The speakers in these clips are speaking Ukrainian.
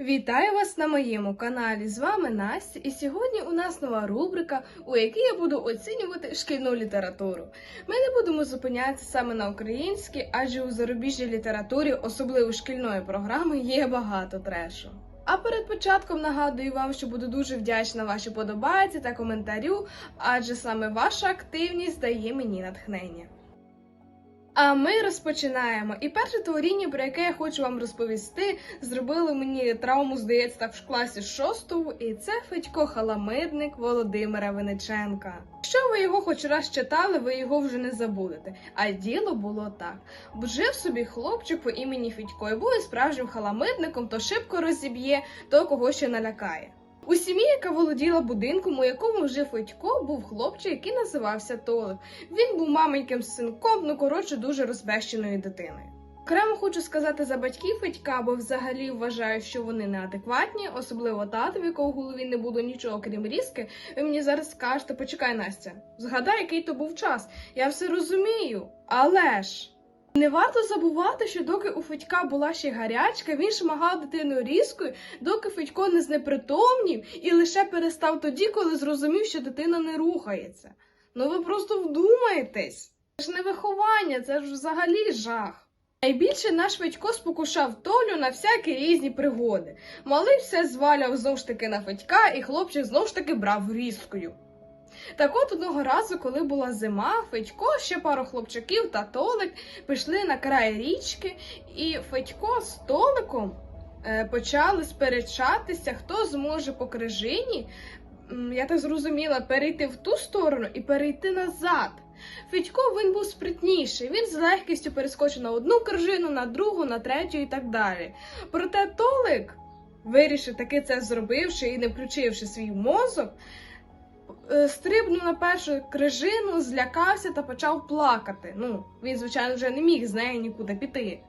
Вітаю вас на моєму каналі. З вами Настя, і сьогодні у нас нова рубрика, у якій я буду оцінювати шкільну літературу. Ми не будемо зупинятися саме на українській, адже у зарубіжній літературі, особливо шкільної програми, є багато трешу. А перед початком нагадую вам, що буду дуже вдячна вашій подобайці та коментарю, адже саме ваша активність дає мені натхнення. А ми розпочинаємо. І перше творіння, про яке я хочу вам розповісти, зробили мені травму, здається, в класі шостому, і це Федько Халамидник Володимира Виниченка. Якщо ви його хоч раз читали, ви його вже не забудете. А діло було так: жив собі хлопчик по імені Федько, і був справжнім халамидником, то шибко розіб'є, то кого ще налякає. У сім'ї, яка володіла будинком, у якому жив Федько, був хлопчик, який називався Толик. Він був маменьким синком, ну коротше, дуже розбещеною дитиною. Окремо хочу сказати за батьків Федька, бо взагалі вважаю, що вони неадекватні, особливо тато, в якого в голові не було нічого, крім різки. Ви мені зараз скажете, почекай, Настя, згадай, який то був час. Я все розумію, але ж. Не варто забувати, що доки у Федька була ще гарячка, він шмагав дитину різкою, доки Федько не знепритомнів і лише перестав тоді, коли зрозумів, що дитина не рухається. Ну ви просто вдумаєтесь. Це ж не виховання, це ж взагалі жах. Найбільше наш Федько спокушав Толю на всякі різні пригоди. Малий все зваляв знов ж таки на Федька, і хлопчик знов ж таки брав різкою. Так от одного разу, коли була зима, Федько, ще пару хлопчиків та Толик пішли на край річки, і Федько з Толиком е, почали сперечатися, хто зможе по крижині, я так зрозуміла, перейти в ту сторону і перейти назад. Федько він був спритніший, він з легкістю перескочив на одну крижину, на другу, на третю і так далі. Проте Толик вирішив таки це зробивши і не включивши свій мозок, стрибнув на першу крижину, злякався та почав плакати. Ну, він, звичайно, вже не міг з нею нікуди піти.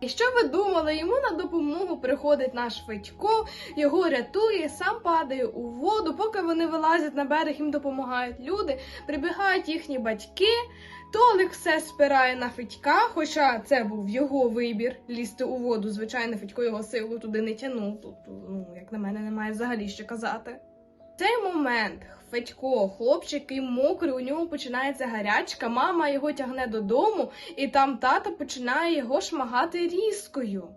І що ви думали, йому на допомогу приходить наш Федько, його рятує, сам падає у воду, поки вони вилазять на берег, їм допомагають люди, прибігають їхні батьки. Толик все спирає на Федька, хоча це був його вибір лізти у воду. Звичайно, Федько його силу туди не тянув. Тут, ну, як на мене, немає взагалі що казати. Цей момент Федько, хлопчик, який мокрий, у нього починається гарячка, мама його тягне додому, і там тато починає його шмагати різкою.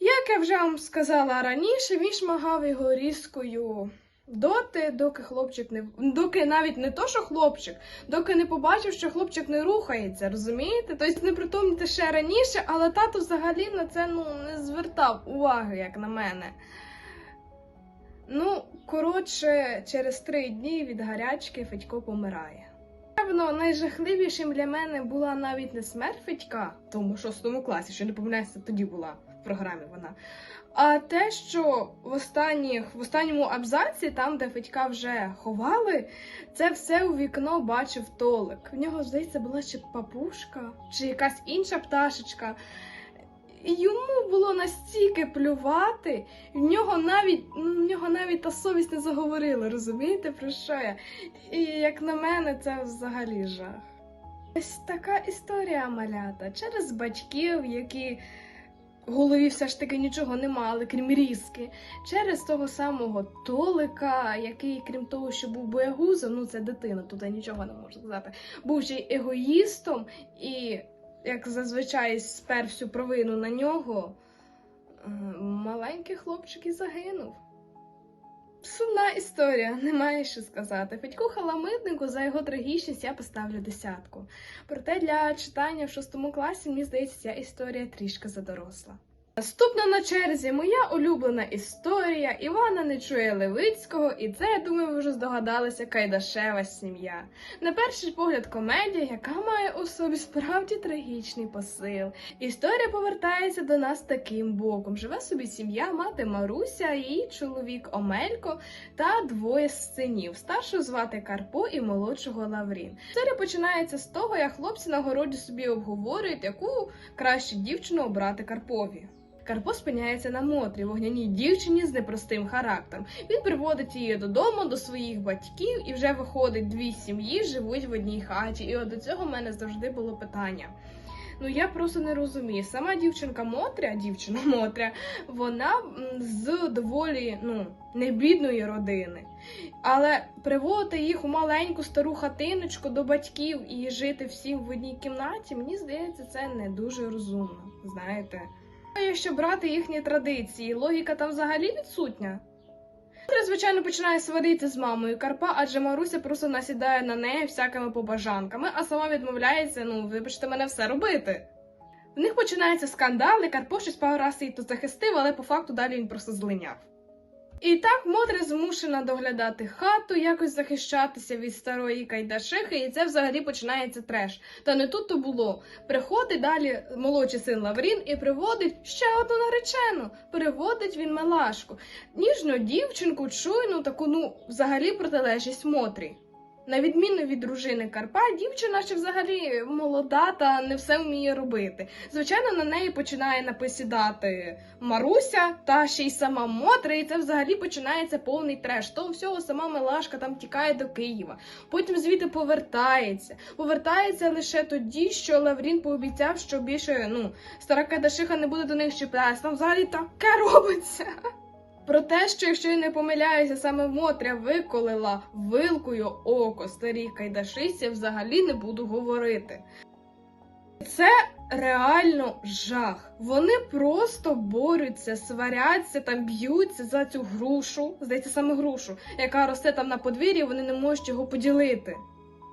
Як я вже вам сказала раніше, він шмагав його різкою доти, доки хлопчик не доки навіть не то, що хлопчик, доки не побачив, що хлопчик не рухається, розумієте? Тобто не притомніти ще раніше, але тато взагалі на це ну, не звертав уваги, як на мене. Ну, коротше, через три дні від гарячки Федько помирає. Певно, найжахливішим для мене була навіть не смерть Федька, тому шостому класі, що не помиляюся, тоді була в програмі вона. А те, що в, останніх, в останньому абзаці, там, де Федька вже ховали, це все у вікно бачив Толик. В нього, здається, була чи папушка, чи якась інша пташечка. І Йому було настільки плювати, в нього навіть ну, в нього навіть та совість не заговорила, розумієте, про що я? І як на мене, це взагалі жах. Ось така історія малята через батьків, які в голові все ж таки нічого не мали, крім різки, через того самого Толика, який, крім того, що був боягузом, ну це дитина, тут я нічого не можу сказати, був ще й егоїстом і як зазвичай спер всю провину на нього, е, маленький хлопчик і загинув. Сумна історія, немає що сказати. Федьку халамитнику за його трагічність я поставлю десятку. Проте для читання в шостому класі, мені здається, ця історія трішки задоросла. Наступна на черзі моя улюблена історія Івана Нечує Левицького, і це, я думаю, ви вже здогадалися, Кайдашева сім'я. На перший погляд, комедія, яка має у собі справді трагічний посил. Історія повертається до нас таким боком: живе собі сім'я, мати Маруся, її чоловік Омелько та двоє синів. Старшого звати Карпо і молодшого Лаврін. Історія починається з того, як хлопці на городі собі обговорюють, яку краще дівчину обрати Карпові. Карпо спиняється на Мотрі, вогняній дівчині з непростим характером. Він приводить її додому до своїх батьків, і вже виходить, дві сім'ї живуть в одній хаті. І от до цього в мене завжди було питання. Ну я просто не розумію. Сама дівчинка Мотря, дівчина Мотря, вона з доволі ну, не бідної родини. Але приводити їх у маленьку стару хатиночку до батьків і жити всім в одній кімнаті, мені здається, це не дуже розумно. Знаєте. Якщо брати їхні традиції, логіка там взагалі відсутня. Петра, звичайно, починає сварити з мамою Карпа, адже Маруся просто насідає на неї всякими побажанками, а сама відмовляється, ну, вибачте мене, все робити. В них починається скандал, і Карпо щось пару раз її тут захистив, але по факту далі він просто злиняв. І так Мотря змушена доглядати хату, якось захищатися від старої кайдашихи, і це взагалі починається треш. Та не тут то було. Приходить далі молодший син Лаврін і приводить ще одну наречену. Приводить він Мелашку. Ніжну дівчинку, чуйну, таку, ну, взагалі протилежність Мотрі. На відміну від дружини Карпа, дівчина ще взагалі молода та не все вміє робити. Звичайно, на неї починає напосідати Маруся та ще й сама Мотря, і це взагалі починається повний треш. Того всього сама Мелашка там тікає до Києва. Потім звідти повертається. Повертається лише тоді, що Лаврін пообіцяв, що більше ну стара Кадашиха не буде до них чіплятися. Там взагалі таке робиться. Про те, що якщо я не помиляюся, саме Мотря виколила вилкою око старій кайдашиці, взагалі не буду говорити. Це реально жах. Вони просто борються, сваряться там, б'ються за цю грушу, здається, саме грушу, яка росте там на подвір'ї, вони не можуть його поділити.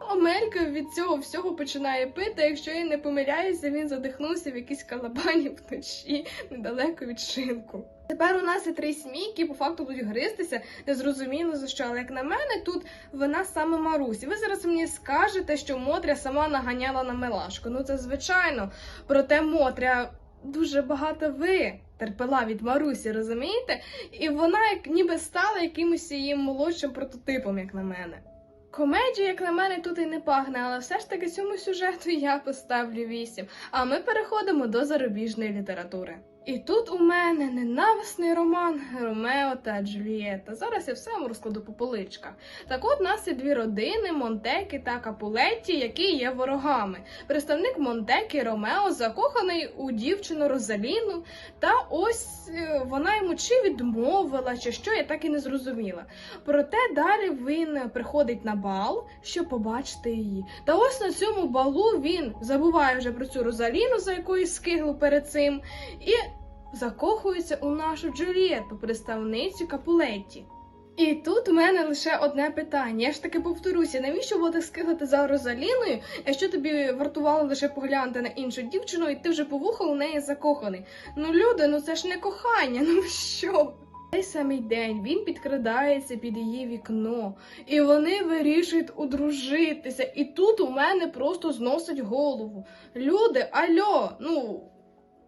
Омелька від цього всього починає пити. Якщо я не помиляюся, він задихнувся в якійсь калабані вночі недалеко від шинку. Тепер у нас є три сім'ї, які по факту будуть гристися, незрозуміло за що. Але як на мене, тут вина саме Марусі. Ви зараз мені скажете, що Мотря сама наганяла на Мелашку. Ну це звичайно. Проте Мотря дуже багато ви терпела від Марусі, розумієте? І вона як ніби стала якимось її молодшим прототипом, як на мене. Комедія, як на мене, тут і не пахне, але все ж таки цьому сюжету я поставлю 8. А ми переходимо до зарубіжної літератури. І тут у мене ненависний роман Ромео та Джульєта. Зараз я все вам розкладу по поличках. Так от у нас є дві родини Монтеки та Капулетті, які є ворогами. Представник Монтеки Ромео закоханий у дівчину Розаліну, та ось е, вона йому чи відмовила, чи що, я так і не зрозуміла. Проте далі він приходить на бал, щоб побачити її. Та ось на цьому балу він забуває вже про цю Розаліну, за якою скигло перед цим, і закохується у нашу Джулієту, представницю Капулетті. І тут у мене лише одне питання. Я ж таки повторюся, навіщо було так скигати за Розаліною, якщо тобі вартувало лише поглянути на іншу дівчину, і ти вже по вуху у неї закоханий? Ну, люди, ну це ж не кохання, ну що? Цей самий день він підкрадається під її вікно, і вони вирішують одружитися. І тут у мене просто зносить голову. Люди, альо, ну.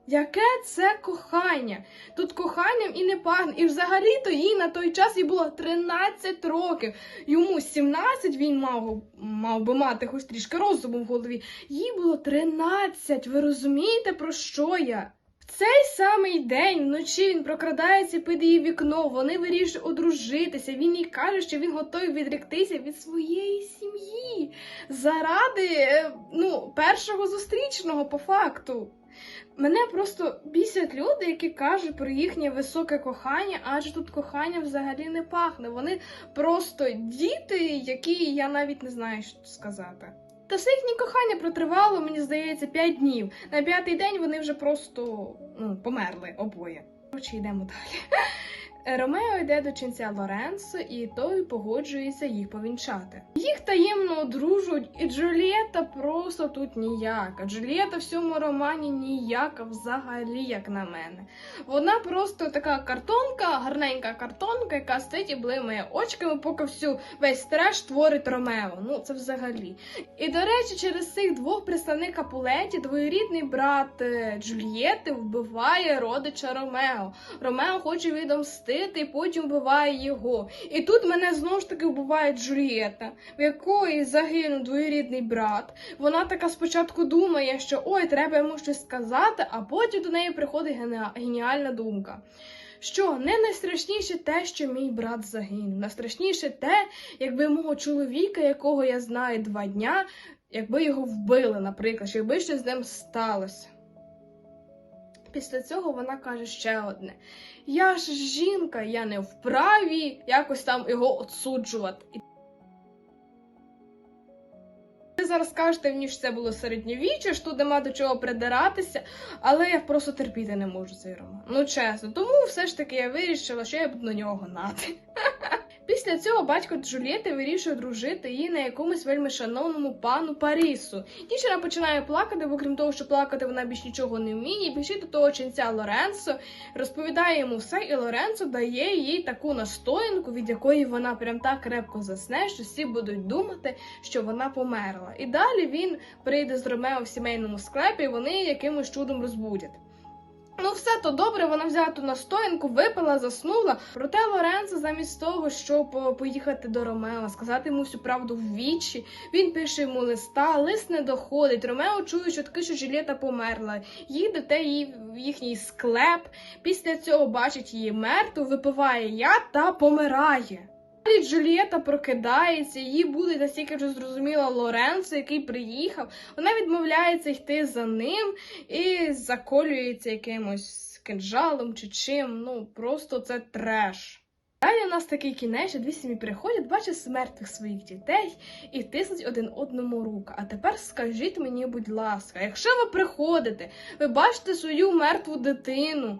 Яке це кохання? Тут коханням і не пахне. І взагалі-то їй на той час їй було 13 років. Йому 17 він мав, мав би мати хоч трішки розуму в голові. Їй було 13. Ви розумієте, про що я? В цей самий день вночі він прокрадається під її вікно. Вони вирішують одружитися. Він їй каже, що він готовий відректися від своєї сім'ї заради е, ну, першого зустрічного по факту. Мене просто бісять люди, які кажуть про їхнє високе кохання, адже тут кохання взагалі не пахне. Вони просто діти, які я навіть не знаю, що сказати. Та все їхнє кохання протривало, мені здається, 5 днів. На п'ятий день вони вже просто ну, померли обоє. Коротше, йдемо далі. Ромео йде до ченця Лоренцо, і той погоджується їх повінчати. Їх таємно одружують, і Джулієта просто тут ніяка. Джулієта в цьому романі ніяка взагалі, як на мене. Вона просто така картонка, гарненька картонка, яка стоїть і блимає очками, поки всю весь треш творить Ромео. Ну це взагалі. І до речі, через цих двох представник Капулеті двоюрідний брат е, Джульєти вбиває родича Ромео. Ромео хоче відомстити і потім вбиває його. І тут мене знову ж таки вбиває Джульєта, в якої загинув двоюрідний брат. Вона така спочатку думає, що ой, треба йому щось сказати, а потім до неї приходить геніальна думка. що не найстрашніше те, що мій брат загинув. Найстрашніше те, якби мого чоловіка, якого я знаю два дня, якби його вбили, наприклад, якби щось з ним сталося. Після цього вона каже ще одне: Я ж жінка, я не вправі якось там його отсуджувати. Ви зараз кажете мені, що це було середньовіччя, що тут нема до чого придиратися, але я просто терпіти не можу цей роман. Ну чесно, тому все ж таки я вирішила, що я буду на нього гнати. Після цього батько Джулієти вирішує дружити її на якомусь вельми шановному пану Парісу. Дівчина починає плакати, бо крім того, що плакати вона більш нічого не вміє. Біжить до того ченця Лоренцо, розповідає йому все, і Лоренцо дає їй таку настоянку, від якої вона прям так крепко засне, що всі будуть думати, що вона померла. І далі він прийде з Ромео в сімейному склепі, і вони якимось чудом розбудять. Ну, все то добре, вона взяла ту настоянку, випила, заснула. Проте Лоренцо, замість того, щоб е, поїхати до Ромео, сказати йому всю правду в вічі, він пише йому листа, лист не доходить. Ромео чує чутки, що Джулієта померла. Їде те її в їхній склеп. Після цього бачить її мертву, випиває яд та помирає. Далі Джулієта прокидається, її буде настільки вже зрозуміла Лоренцо, який приїхав. Вона відмовляється йти за ним і заколюється якимось кинжалом чи чим. Ну просто це треш. Далі у нас такий кінець, що дві сім'ї приходять, бачать мертвих своїх дітей і тиснуть один одному руку. А тепер скажіть мені, будь ласка, якщо ви приходите, ви бачите свою мертву дитину.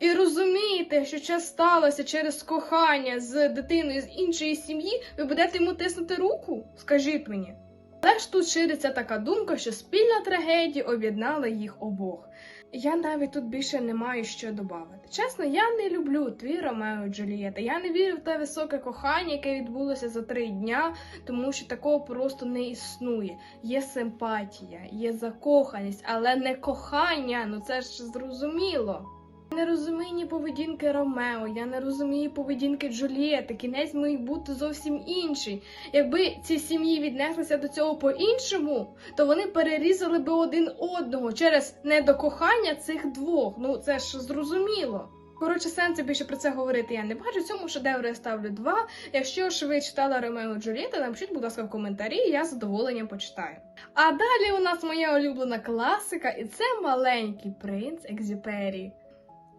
І розумієте, що це сталося через кохання з дитиною з іншої сім'ї, ви будете йому тиснути руку? Скажіть мені. Але ж тут шириться така думка, що спільна трагедія об'єднала їх обох. Я навіть тут більше не маю що додати. Чесно, я не люблю твій Ромео і Джулієта. Я не вірю в те високе кохання, яке відбулося за три дня, тому що такого просто не існує. Є симпатія, є закоханість, але не кохання. Ну це ж зрозуміло. Не розумію ні поведінки Ромео, я не розумію поведінки Джулієти. Кінець міг бути зовсім інший. Якби ці сім'ї віднеслися до цього по-іншому, то вони перерізали би один одного через недокохання цих двох. Ну це ж зрозуміло. Коротше, сенсу більше про це говорити я не бачу. Цьому шедевру я ставлю два. Якщо ж ви читали Ромео Джулієта, напишіть, будь ласка, в коментарі, я з задоволенням почитаю. А далі у нас моя улюблена класика, і це маленький принц Екзюпері.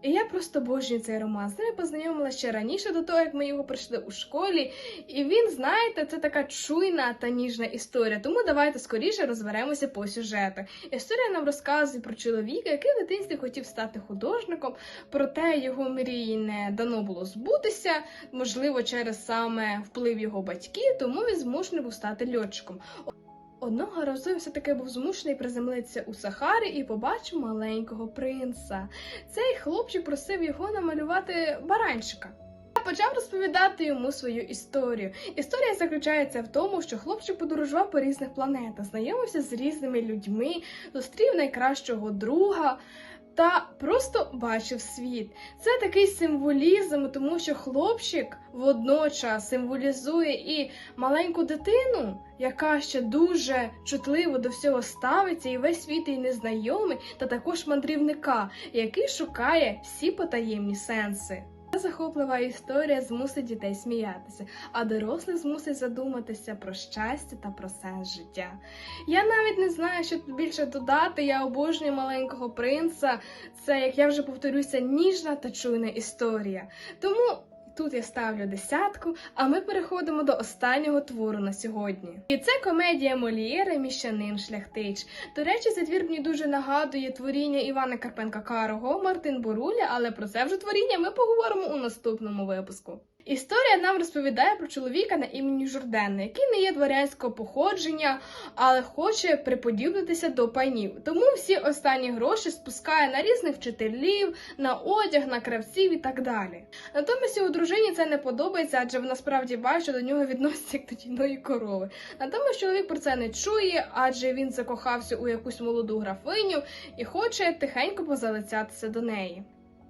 І я просто обожнюю цей роман. З ним я познайомилася ще раніше до того, як ми його пройшли у школі. І він, знаєте, це така чуйна та ніжна історія. Тому давайте скоріше розберемося по сюжету. Історія нам розказує про чоловіка, який в дитинстві хотів стати художником, проте його мрії не дано було збутися, можливо, через саме вплив його батьків, тому він змушений був стати льотчиком. Одного разу я все-таки був змушений приземлитися у Сахарі і побачив маленького принца. Цей хлопчик просив його намалювати баранчика. Я почав розповідати йому свою історію. Історія заключається в тому, що хлопчик подорожував по різних планетах, знайомився з різними людьми, зустрів найкращого друга. Та просто бачив світ. Це такий символізм, тому що хлопчик водночас символізує і маленьку дитину, яка ще дуже чутливо до всього ставиться, і весь світ їй незнайомий, та також мандрівника, який шукає всі потаємні сенси. Захоплива історія змусить дітей сміятися, а дорослих змусить задуматися про щастя та про сенс життя. Я навіть не знаю, що більше додати. Я обожнюю маленького принца. Це, як я вже повторюся, ніжна та чуйна історія. Тому тут я ставлю десятку, а ми переходимо до останнього твору на сьогодні. І це комедія Молієра Міщанин Шляхтич. До речі, твір мені дуже нагадує творіння Івана Карпенка Карого, Мартин Боруля, але про це вже творіння ми поговоримо у наступному випуску. Історія нам розповідає про чоловіка на імені Журдена, який не є дворянського походження, але хоче приподібнитися до панів. Тому всі останні гроші спускає на різних вчителів, на одяг, на кравців і так далі. Натомість його дружині це не подобається, адже вона справді бачить, що до нього відносяться як до тіної корови. Натомість чоловік про це не чує, адже він закохався у якусь молоду графиню і хоче тихенько позалицятися до неї.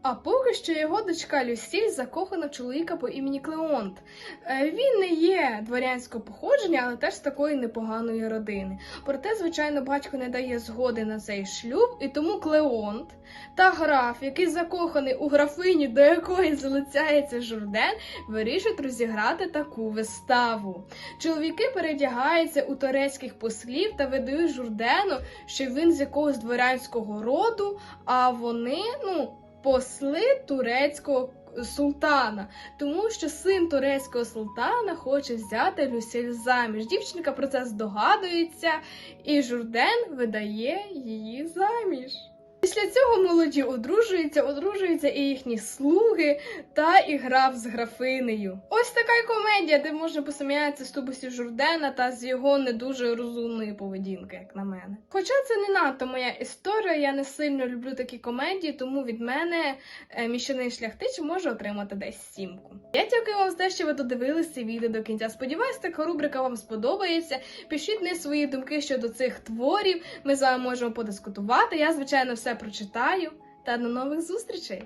А поки що його дочка Люсіль закохана в чоловіка по імені Клеонт. Е, Він не є дворянського походження, але теж з такої непоганої родини. Проте, звичайно, батько не дає згоди на цей шлюб, і тому Клеонт та граф, який закоханий у графині, до якої залицяється Журден, вирішують розіграти таку виставу. Чоловіки передягаються у турецьких послів та видають Журдену, що він з якогось дворянського роду, а вони, ну, посли турецького султана, тому що син турецького султана хоче взяти Люсіль заміж. Дівчинка про це здогадується, і Журден видає її заміж. Після цього молоді одружуються, одружуються і їхні слуги та і граф з графинею. Ось така й комедія, де можна посміятися з тубусів Журдена та з його не дуже розумної поведінки, як на мене. Хоча це не надто моя історія, я не сильно люблю такі комедії, тому від мене е, міщаний шляхтич може отримати десь сімку. Я дякую вам за те, що ви додивилися це відео до кінця. Сподіваюсь, така рубрика вам сподобається. Пишіть не свої думки щодо цих творів. Ми з вами можемо подискутувати. Я, звичайно, все прочитаю. Та до нових зустрічей!